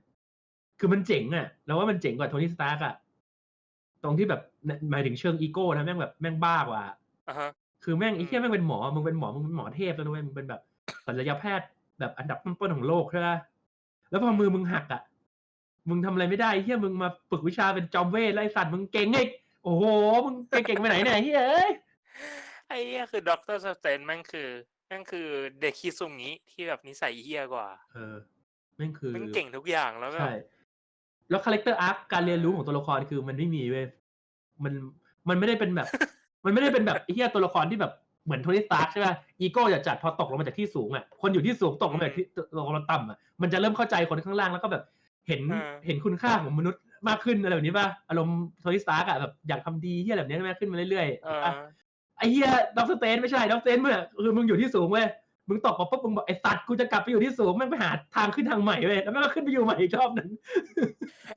คือมันเจ๋งอะแล้วว่ามันเจ๋งกว่าโทนี่สตาร์กอะตรงที่แบบหมายถึงเชิงอีโก้นะแม่งแบบแม่งบ้ากว่าอ่าฮะ คือแม่งไอ้เหี้ยอืมแม่งเป็นหมอ มึงเป็นหมอ มึงเป็นหมอเทพแล้วนะเว้ย มึงเป็นแบบศัลยแพทย์แบบอันดับต้นๆของโลกใช่ไหมแล้วพอมือมึงหักอะ มึงทำอะไรไม่ได้ไอ้เหี้ยมึงมาฝึกวิชาเป็นจอมเวทไล่สัตว์มึงเก่งไงโอ้โห มึงเก่งไปไหนเนี่ยไอ้เหี้ยเอ้ย ไอ้เหี้ยคือด็อกเตอร์สเตนแม่งคือแม่งคือเด็กคิซุงิที่แบบนิสัยเหี้ยกว่า เออแม่งคือแม่งเก่งทุกอย่างแล้วแบบใช่แล้วคาแรคเตอร์อาร์คการเรียนรู้ของตัวละครคือมันไม่มีเว้ยมันมันไม่ได้เป็นแบบ มันไม่ได้เป็นแบบไอ้เหี้ยตัวละครที่แบบเหมือนโทนี่สตาร์กใช่ป่ะอีโก้จะจัดพอตกลงมาจากที่สูงอะคนอยู่ที่สูงตกลงมาจากที่ลงมาต่ำอะมันจะเริ่มเข้าใจคนข้างล่างแล้วก็แบบเห็นเห็นคุณค่าของมนุษย์มากขึ้นอะไรแบบนี้ป่ะอารมณ์โทนี่สตาร์กอะแบบอยากทำดีเหี้ยแบบนี้มากขึ้นมาเรื่อยๆเอถูกอปะไอ้เหี้ยด็อกสเตนไม่ใช่ด็อกสเตนเมื่อคือมึงอยู่ที่สูงเว้ย มึงตกมาปุ๊บมึงบอกไอ้สัตว์กูจะกลับไปอยู่ที่สูงแม่งไปหาทางขึ้นทางใหม่เว้ยแล้วแม่งก็ขึ้นไปอยู่ใหม่อีกรอบหนึง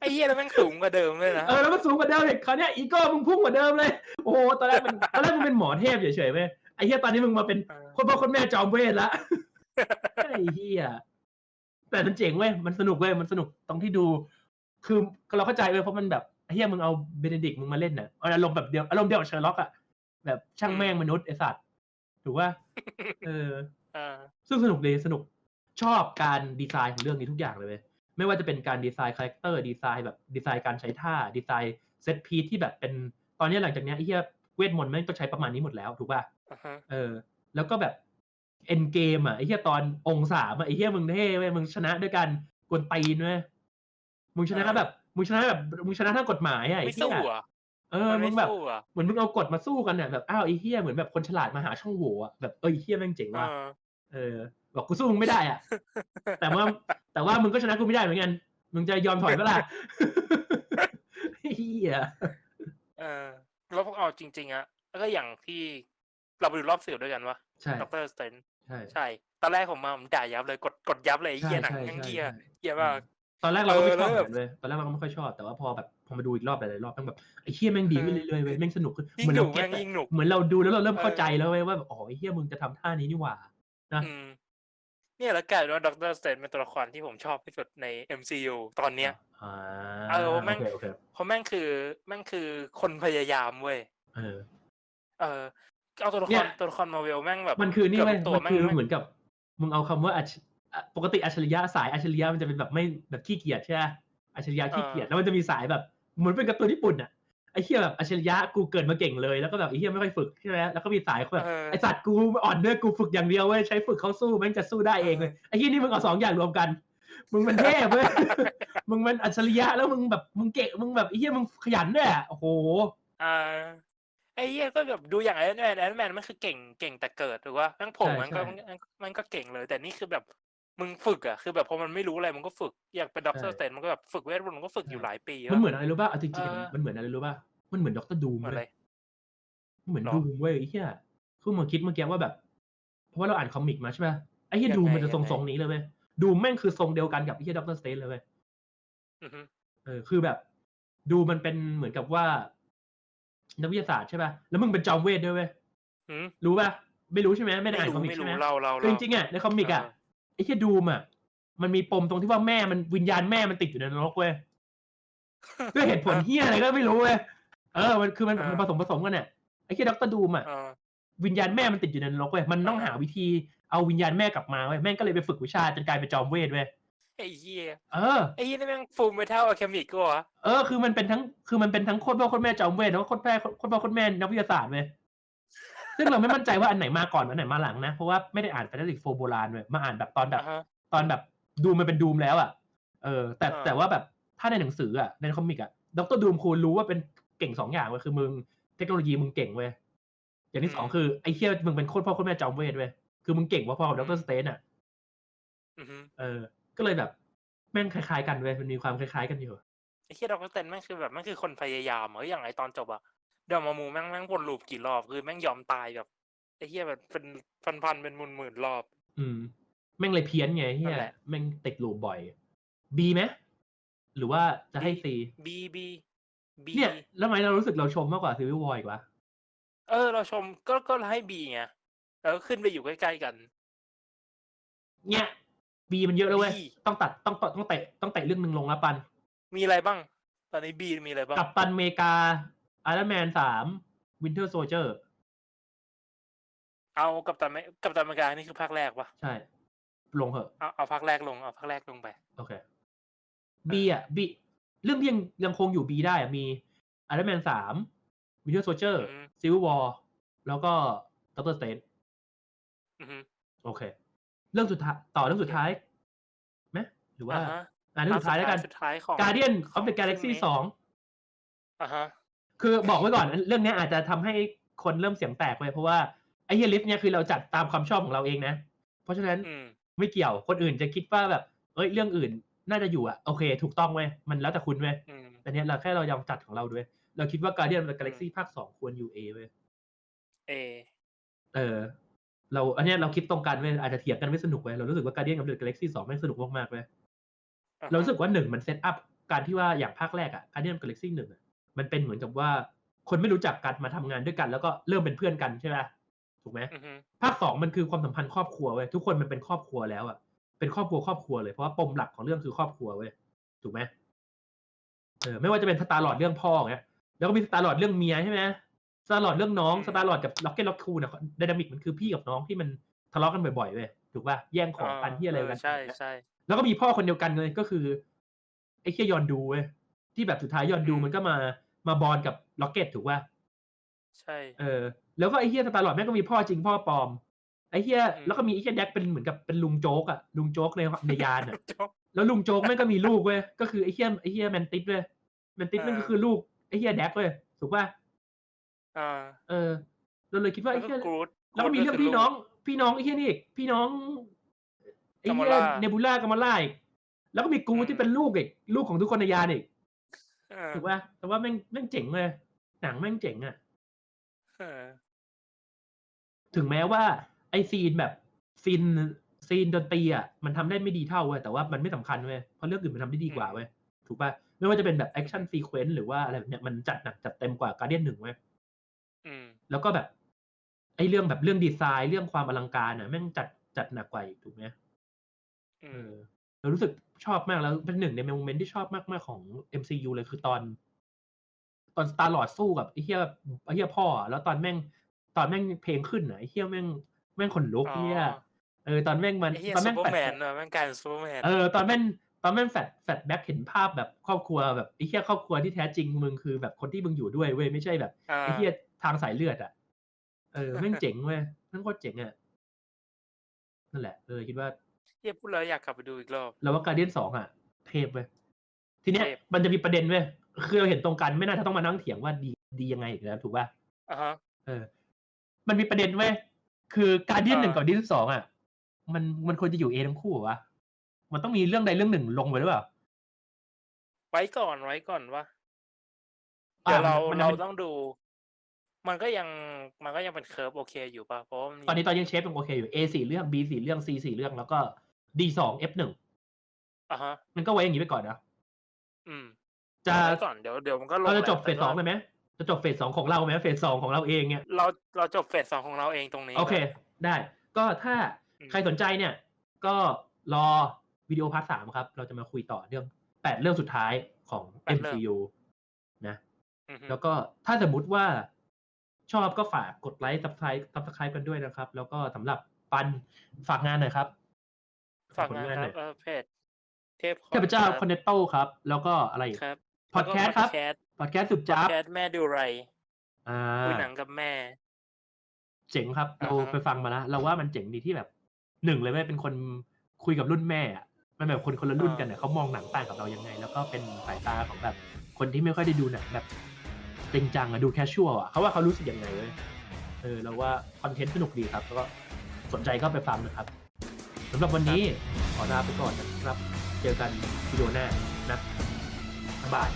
ไอ้เหี้ยแล้วแม่งสูงกว่าเดิมเลยนะ เออแล้วมันสูงกว่าเดิมอีกคราวเนี้ยอีโก้มึงพุ่งกว่าเดิมเลย โอ้โหตอนแรกมันตอนแรกมึงเป็นหมอเทพเฉยๆเว้ยไอ้เหี้ยตอนนี้มึงมาเป็นเออคนพ่อคนแม่จอมเวทละไอ้เหี้ยแต่มันเจ๋งเว้ยมันสนุกเว้ยมันสนุกตรงที่ดู คือเราเข้าใจเว้ยเพราะมันแบบไอ้เหี้ยมึงเอาเบเนดิกต์มึงมาเล่นน่ะเอาอารมณ์แบบเดียวอารมณ์เดียวกับเชอร์ล็อกอะแบบช่างแม่งมนุษย์ไอสัตว์ถูกว่าเออเออ ซึ่งสนุกดีสนุกชอบการดีไซน์ของเรื่องนี้ทุกอย่างเลยเว้ยไม่ว่าจะเป็นการดีไซน์คาแรคเตอร์ดีไซน์แบบดีไซน์การใช้ท่าดีไซน์เซตพีที่แบบเป็นตอนนี้หลังจากเนี้ยไอ้เหี้ยเวทมนต์แม่งก็ใช้ประมาณนี้หมดแล้วถูกป่ะอ่าฮะเออ แล้วก็แบบเอ็นเกมอะไอ้เหี้ยตอนองศามอะไอ้เหี้ยมึงเท่เว้ยมึงชนะด้วยการกวนตีนเว้ยมึงชนะแบบมึงชนะแบบมึงชนะทางกฎหมายอะไอ้ไม่เหี้สู้ยอะ เออมันมึไม่งแบบสู้อะเหมือนมึงเอากฎมาสู้กันเนี่ยแบบอ้าวไอ้เหี้ยเหมือนแบบคนฉลาดมาหาช่องโหว่อะแบบเออไอ้เหี้ยแม่งเจ๋งเอว่ะอเออบอกกูสู้มึงไม่ได้อะ แต่ว่าแต่ว่ามึงก็ชนะกูไม่ได้เหมือนกันมึงจะยอมถอยเปะล่ะเฮียเออแล้วพวกเอาจริง ๆอะแล้วก็อย่างที่เราไปดูรอบสื่อด้วยกันวะใช่ด็อกเตอร์สเตนใช่ใช่ ตอนแรกผมมาผมด่ายับเลยกดกดยับเลยไอ้ใช่เหี้ยหนังใช่ยังใช่เหี้ยใช่เหี้ยมาก ตอนแรกเราก็ไม่ชอบเออแล้วแบบเหมือนเลย ตอนแรกเราก็ไม่ค่อยชอบ แต่ว่าพอแบบพอมาดูอีกรอบหลายๆรอบแม่งแบบไอ้เฮียแม่งดีขึ้นเรื่อยๆเว้ยแม่งสนุกขึ้นยิ่เหงมือนหนุเรากเก็ตแม่งยิ่งหนุกเหมือนเราดูแล้วเราเริ่มเออเข้าใจแล้วเว้ยว่าแบบอ๋อไอ้เฮียมึงจะทำท่านี้นี่หว่านะอืมเนี่ยแล้วกลายเป็นว่าด็อกเตอร์สเตนเป็นตัวละครที่ผมชอบที่สุดใน MCU ตอนเนี้ย อ่าเออแม่ง โอเคโอเคเพราะแม่งคือแม่งคือคนพยายามเว้ยเออ เออเอาตัวละคเนี่รย ตัวละครมาเวลแม่งแบบมันคือนี่เกือบเว้ยทุกตัวมันแม่งคือแม่งเหมือนกับ มึงเอาคำว่าอัจฉอะ ปกติอัจฉริยะสายอัจฉริยะมันจะเป็นแบบไม่แบบขี้เกียจใช่ไหมอัจฉริยะขี้เกียจแล้วมันจะมีสายแบบเหมือนเป็นการ์ตูนญี่ปุ่นอะไอ้เหี้ยแบบอัจฉริยะกูเกิดมาเก่งเลยแล้วก็แบบไอ้เหี้ยไม่ค่อยฝึกใช่ไหมแล้วก็มีสายแบบเออไอ้สัตว์กูอ่อนด้วยกูฝึกอย่างเดียวเว้ยใช้ฝึกเขาสู้แม่งจะสู้ได้เองเลยไอ้เหี้ยนี่มึงเอาสองอย่างรวมกัน มึงเป็นเทพเว้ยมึงเป็นอัจฉริยะแล้วมึงแบบมึงเก่งมึงแบบไอ้เหี้ยมึงขยันด้วยอะโอ้โหอ่าไอ้เหี้ยก็แบบดูอย่างแอนแมนแอนแมนมันคือเก่งเก่งแต่เกิดถูกว่าแม่งผมใช่มันก็ใช่มันมันก็เก่งเลย แต่นี่คือแบบ มึงฝึกอะคือแบบพอมันไม่รู้อะไรมันก็ฝึกอยากเป็นด็อกเตอร์ใช่สเตนมันก็แบบฝึกเวทมนต์มันก็ฝึกอยู่หลายปีมันวะเหมือนอะไรรู้ป่ะเอาจริงเออๆมันเหมือนอะไรรู้ป่ะมันเหมือนด็อกเตอร์ดูมเหมือนอะไรเลยเหมือนหรอดูมเว้ยไอ้เหี้ยคือมาคิดเมื่อกี้ว่าแบบ เพราะว่าเราอ่านคอมิกมาใช่ป่ะไอ้เหี้ยยังดูมไงมันจะทยังไงรงๆนี้เลยเว้ยดูมแม่งคือทรงเดียวกันกับไอ้เหี้ยด็อกเตอร์สเตนเลยเว้ยอือฮึเออคือแบบ ดูมันเป็นเหมือนกับว่า นักวิทยาศาสตร์ใช่ป่ะแล้วมึงเป็นจอมเวทด้วยเว้ยหืมรู้ป่ะไม่รู้ใช่ไหมไม่ได้ไม่อ่านคอรู้มิกไม่ใช่รู้ไหมเราเราคือจเราริงๆอะในคอมิกอะเออไอ้เหี้ยดูมอะมันมีปมตรงที่ว่าแม่มันวิญญาณแม่มันติดอยู่ในนรกเว้ยด้วยเหตุผลเฮียอะไรก็ไม่รู้เว้ยเออมันคือมันอ่ามัมันผสมผสมกันเนี่ยไอ้เฮียด็อกเตอร์ดูมอะเออวิญญาณแม่มันติดอยู่ในนรกเว้ยมันต้องอ่าหาวิธีเอาวิญญาณแม่กลับมาเว้ยแม่งก็เลยไปฝึกวิชาจนกลายเป็นจอมเวทเว้ยไอ้เหี้ยเออไอ้เหี้ยนี่แม่งฟูมเมทัลอะเคมิกก็วะเออคือมันเป็นทั้งคือมันเป็นทั้งโคตรพ่อโคตรแม่จอมเวทแล้วก็โคตรแม่โคตรพ่อโคตรแม่นักวิทยาศาสตร์เว้ย ซึ่งเราไม่มั่นใจว่าอันไหนมาก่อนอันไหนมาหลังนะ เพราะว่าไม่ได้อ่านแฟนตาซีโฟโบราณเว้ยมาอ่านแบบตอนแบบอ่าฮะตอนแบบดูมมันเป็นดูมแล้วอะ เออ แต่อ่าแต่ว่าแบบถ้าในหนังสืออะในคอมิกอะดรดูมคูรู้ว่าเป็นเก่งสองอย่างเว้ยคือมึงเทคโนโลยีมึงเก่งเว้ยอย่างที่สองคือไอ้เคียมึงเป็นโคตรพ่อโคตรแม่จอมเวทเว้ยคือมึงเก่งกว่าพ่อของดรสเตนอะอือฮึเออ ก็เลยแบบแม่งคล้ายๆกันเว้ยมันมีความคล้ายๆกันอยู่ไอ้เหี้ยด็อกเตอร์สเตนแม่งคือแบบแม่งคือคนพยายามเหมือนอย่างไอตอนจบอะเดามามูแม่งแม่งวนลูปกี่รอบคือแม่งยอมตายแบบไอ้เหี้ยแบบเป็นพันๆเป็นหมื่นๆรอบ อืม แม่งเลยเพี้ยนไงเฮีนั่ยนแหละแม่งติดลูปบ่อยบีไหมหรือว่าจะให้ซีบีบีบีเนี่ยแล้วทำไมเรารู้สึกเราชมมากกว่าซีวิววอยกว่าเออ เราชมก็ก็ให้บีไงแล้วขึ้นไปอยู่ใกล้ๆกัน เนี่ยบีมันเยอะแล้วเว้ย B ต้องตัดต้องต้องต้องเตะต้องเตะเรื่องหนึ่งลงแล้วปัน มีอะไรบ้าง ตอนนี้บีมีอะไรบ้างกับตันอเมริกา ไอรอนแมนสามวินเทอร์โซเจอร์เอากับตันไม่กับตันอเมริกานี่คือภาคแรกปะใช่ ลงเหอะ เอาเอาภาคแรกลงเอาภาคแรกลงไป โอเคบีอะบีเรื่องที่ยังยังคงอยู่บีได้อะมีไอรอนแมนสามวินเทอร์โซเจอร์อืมซิลวอร์แล้วก็ด็อกเตอร์สเตนอือฮึโอเค เรื่องสุดท้ายต่อเรื่องสุดท้ายไหมหรือว่าอ่าฮะอ่าเรื่องสุดท้ายแล้วกันสุดท้ายของ Guardian ขอ of ง the Galaxy เรื่องนี้สองอ่าฮะ คือบอกไว้ก่อนเรื่องเนี้ยอาจจะทำให้คนเริ่มเสียงแตกไปเพราะว่าไอ้เฮียลิสต์เนี่ยคือเราจัดตามความชอบของเราเองนะ เพราะฉะนั้นอืมไม่เกี่ยวคนอื่นจะคิดว่าแบบ เอ้ยเรื่องอื่นน่าจะอยู่อะโอเค ถูกต้องเว้ยมันแล้วแต่คุณเว้ยอืมแต่เนี้ยเราแค่เรายอมจัดของเราด้วย เราคิดว่า Guardian of the Galaxy ภาคสองควรอยู่เอเว้ยเอเออ เราอันเนี้ยเราคิดตรงกันเว้ยอาจจะเถียงกันไม่สนุกเว้ยเรารู้สึกว่า Guardian of the Galaxy สองไม่งสนุกมากๆเว้ยอ่าฮะเรารู้สึกว่าหนึ่งมันเซตอัพการที่ว่าอย่างภาคแรกอะ Guardian of the Galaxy หนึ่งอะ มันเป็นเหมือนกับว่า คนไม่รู้จักกันมาทำงานด้วยกัน แล้วก็เริ่มเป็นเพื่อนกันใช่ไหมถูกไหมอือฮึภาคสองมันคือความสัมพันธ์ครอบครัวเว้ยทุกคนมันเป็นครอบครัวแล้วอะเป็นครอบครัวครอบครัวเลยเพราะว่าปมหลักของเรื่องคือครอบครัวเว้ยถูกไหมเออไม่ว่าจะเป็นสตาร์ลอดเรื่องพ่อเงี้ยแล้วก็มีสตาร์ลอดเรื่องเมียใช่ไหมสตาร์ลอดเรื่องน้องสตาร์ลอดกับล็อกเก็ตล็อกคูเนี่ยไดนามิกมันคือพี่กับน้องที่มันทะเลาะกันบ่อยๆเว้ยถูกป่ะแย่งของกันที่อะไรกันเใช่ใช่แล้วก็มีพ่อคนเดียวกันเลยก็คือไอ้เคียยอนดูเว้ย ที่แบบสุดท้ายยอนดูมันก็มามาบอลกับล็อกเก็ตถูกป่ะใช่ เออ แล้วก็ไอ้เฮียสตาร์ลอดแม่งก็มีพ่อจริงพ่อปลอมไอ้เฮียอืมแล้วก็มีไอ้เฮียแดกเป็นเหมือนกับเป็นลุงโจ๊กอะลุงโจ๊กในในยานอะโจ๊กแล้วลุงโจ๊กแม่งก็มีลูกเว้ยก็คือไอ้เฮียไอ้เฮียแมนติสเว้ยแมนติสแม่งก็เออคือลูกไอ้เฮียแดกเว้ยถูกป่ะอ่าเออเราเลยคิดว่าแล้ไอ้วก็เฮียกรูดแล้วก็มีเรื่องพี่น้อง พี่น้องไอ้เฮียนี่อีกพี่น้องไอ้เฮีย Gamora เนบูล่ากัมมาล่าอีกแล้วก็มีกูอืมที่เป็นลูกอีกลูกของทุกคนในยานอีกเออ ถูกป่ะแต่ว่าแม่งแม่งเจ๋งเลยหนังแม่งเจ๋งอะเออถึงแม้ว่า ไอซีนแบบซีนซีนดนตรีอะมันทำได้ไม่ดีเท่าเว้ยแต่ว่ามันไม่สำคัญเว้ยเพราะเรื่องอื่นมันทำได้ดีกว่าเว้ยถูกป่ะไม่ว่าจะเป็นแบบแอคชั่นซีเควนซ์หรือว่าอะไรแบบเนี้ยมันจัดหนักจัดเต็มกว่าการเดียนหนึ่งเว้ยอืมแล้วก็แบบ ไอเรื่องแบบเรื่องดีไซน์เรื่องความอลังการอะแม่งจัดจัดหนักกว่าอีกถูกไหมอืเอมอ เรารู้สึกชอบมากแล้วเป็นหนึ่งในโมเมนต์ที่ชอบมากๆของ MCU เลยคือตอน ตอนสตาร์ลอดสู้กับไอ้เหี้ยไอ้เหี้ยพ่ออะแล้วตอนแม่งตอนแม่งเพลงขึ้นอะไอ้เหี้ยแม่งแม่งขนลุกอ๋อเหี้ยเออตอนแม่งมันไอ้เฮียตอนซูแม่งเปอแฟร์ดแมนเนอะแม่งกลายเป็นซูเปอร์แมนเออตอนแม่งตอนแม่งแฟดแฟดแบ็กเห็นภาพแบบครอบครัวแบบไอ้เหี้ยครอบครัวที่แท้จริงมึงคือแบบคนที่มึงอยู่ด้วยเว้ยไม่ใช่แบบอ่าไอ้เหี้ยทางสายเลือดอะเออแม่งเจ๋งเว้ยแม่งโคตรเจ๋งอะนั่นแหละเออคิดว่า เฮียพูดแล้วอยากกลับไปดูอีกรอบเราว่าการเดียนสองอะ เทพเว้ยทีเนี้ย เทพ มันจะมีประเด็นเว้ยคือเราเห็นตรงกันไม่น่าจะต้องมานั่งเถียงว่าดีดียังไงอีกแล้วถูกป่ะอ่าฮะ เออ มันมีประเด็นเว้ยคือการเดียนหนึ่งอ่า กับดีนสองอะ มันมันควรจะอยู่เอทั้งคู่เหรอวะมันต้องมีเรื่องใดเรื่องหนึ่งลงไปหรือเปล่าไว้ก่อนไว้ก่อนว่าเดี๋ยวเราอะมันเรามันต้องดู มันก็ยังมันก็ยังเป็นเคิร์ฟโอเคอยู่ป่ะเพราะว่ามัตอนนี้ตอนยังเชฟยังโอเคอยู่ A สี่เรื่อง B สี่เรื่อง C สี่เรื่องแล้วก็ D สอง F หนึ่งอ่าฮะ มันก็ไว้อย่างนี้ไปก่อนนะอืมจะไว้ก่อนเดี๋ยวเดี๋ยวมันก็ลงเราจะแหลจบเฟสสองเลยไหมจะจบเฟสสองของเราไหมเฟสสองของเราเองเนี่ยเราเราจบเฟสสองของเราเองตรงนี้ โอเค ได้ ก็ถ้าอืมใครสนใจเนี่ย ก็รอวิดีโอพาร์ทสามครับ เราจะมาคุยต่อเรื่องแปดเรื่องสุดท้ายของแปดเรื่อง MCU นะอือฮึแล้วก็ถ้าสมมุติว่าชอบก็ฝากกดไลค์ซับสไครต์ซับสไครต์กันด้วยนะครับ แล้วก็สำหรับปันฝากงานหน่อยครับ ฝากงานผลคหรัน่บอยเออเพจเทพเทพเจ้ารับคอนเนตโตครับ แล้วก็อะไรอีกครับพอดแคสต์ครับพอดแคสต์พอดแคสต์สุดพอจ้าดบแคสต์แม่ดูไรอ่าดูหนังกับแม่ เจ๋งครับ เราอ่าฮะไปฟังมาแล้วเราว่ามันเจ๋งดีที่แบบหนึ่งเลยไม่เป็นคนคุยกับรุ่นแม่อะมันแบบคนคนละรุ่นกันเนี่ยเขามองหนังต่างกับเรายังไง แล้วก็เป็นสายตาของแบบคนที่ไม่ค่อยได้ดูหนังแบบจริงจังอะดูแคชชวลอะเขาว่าเขารู้สึกยังไงเว้ยเออเราว่าคอนเทนต์สนุกดีครับ แล้วก็สนใจก็ไปฟังนะครับ สำหรับวันนี้ขอลาไปก่อนนะครับ เจอกันวิดีโอหน้านะบ๊ายบาย